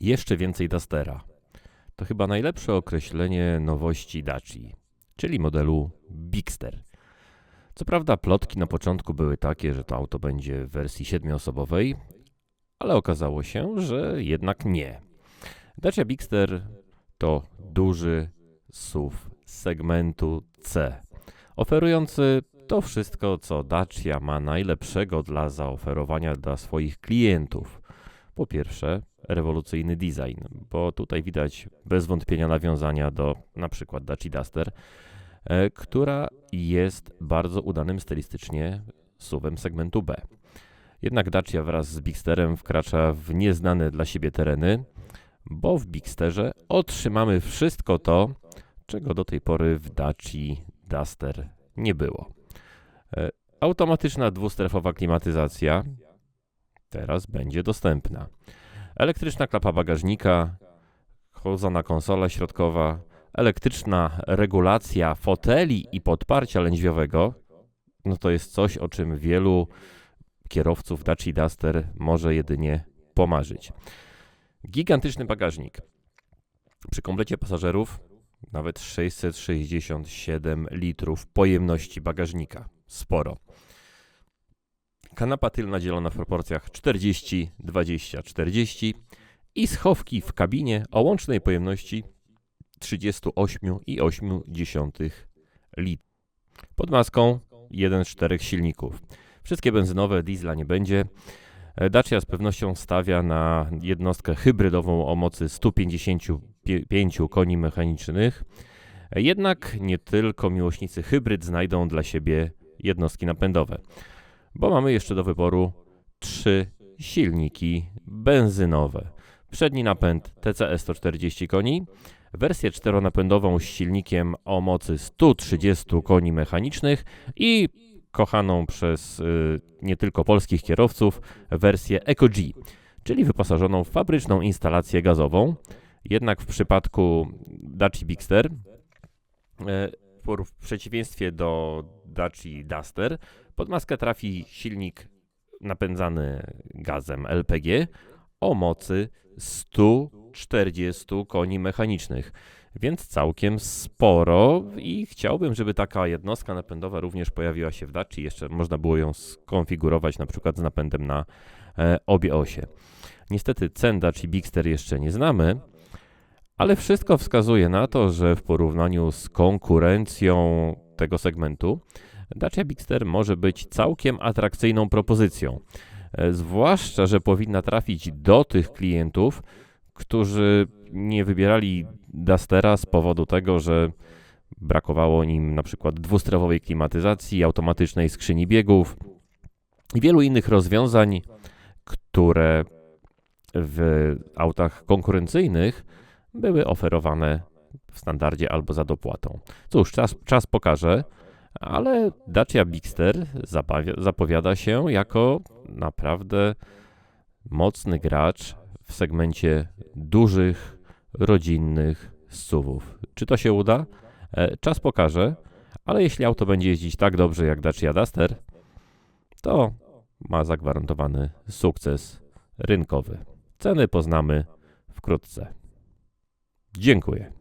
Jeszcze więcej Dustera. To chyba najlepsze określenie nowości Daci, czyli modelu Bigster. Co prawda plotki na początku były takie, że to auto będzie w wersji siedmioosobowej, ale okazało się, że jednak nie. Dacia Bigster to duży SUV segmentu C, oferujący to wszystko, co Dacia ma najlepszego dla zaoferowania dla swoich klientów. Po pierwsze, rewolucyjny design, bo tutaj widać bez wątpienia nawiązania do na przykład Dacia Duster, e, która jest bardzo udanym stylistycznie SUVem segmentu B. Jednak Dacia wraz z Bigsterem wkracza w nieznane dla siebie tereny, bo w Bigsterze otrzymamy wszystko to, czego do tej pory w Daci Duster nie było. E, automatyczna dwustrefowa klimatyzacja teraz będzie dostępna. Elektryczna klapa bagażnika, chłodzona konsola środkowa, elektryczna regulacja foteli i podparcia lędźwiowego, no to jest coś, o czym wielu kierowców Dacia Duster może jedynie pomarzyć. Gigantyczny bagażnik. Przy komplecie pasażerów nawet 667 litrów pojemności bagażnika. Sporo. Kanapa tylna dzielona w proporcjach 40, 20, 40 i schowki w kabinie o łącznej pojemności 38,8 litrów. Pod maską jeden z czterech silników. Wszystkie benzynowe, diesla nie będzie. Dacia z pewnością stawia na jednostkę hybrydową o mocy 155 koni mechanicznych. Jednak nie tylko miłośnicy hybryd znajdą dla siebie jednostki napędowe, bo mamy jeszcze do wyboru trzy silniki benzynowe. Przedni napęd TCE 140 koni, wersję czteronapędową z silnikiem o mocy 130 koni mechanicznych i kochaną przez y, nie tylko polskich kierowców wersję EcoG, czyli wyposażoną w fabryczną instalację gazową. Jednak w przypadku Dacia Bigster, y, w przeciwieństwie do Dacia Duster, pod maskę trafi silnik napędzany gazem LPG o mocy 140 koni mechanicznych więc całkiem sporo i chciałbym, żeby taka jednostka napędowa również pojawiła się w Daci. Jeszcze można było ją skonfigurować na przykład z napędem na e, obie osie. Niestety cen Daci Bigster jeszcze nie znamy, ale wszystko wskazuje na to, że w porównaniu z konkurencją tego segmentu Dacia Bigster może być całkiem atrakcyjną propozycją. E, zwłaszcza, że powinna trafić do tych klientów, którzy nie wybierali Dustera z powodu tego, że brakowało nim na przykład dwustrefowej klimatyzacji, automatycznej skrzyni biegów i wielu innych rozwiązań, które w autach konkurencyjnych były oferowane w standardzie albo za dopłatą. Cóż, czas, czas pokaże, ale Dacia Bigster zapowiada się jako naprawdę mocny gracz w segmencie dużych, rodzinnych SUVów. Czy to się uda? E, czas pokaże, ale jeśli auto będzie jeździć tak dobrze jak Dacia Duster, to ma zagwarantowany sukces rynkowy. Ceny poznamy wkrótce. Dziękuję.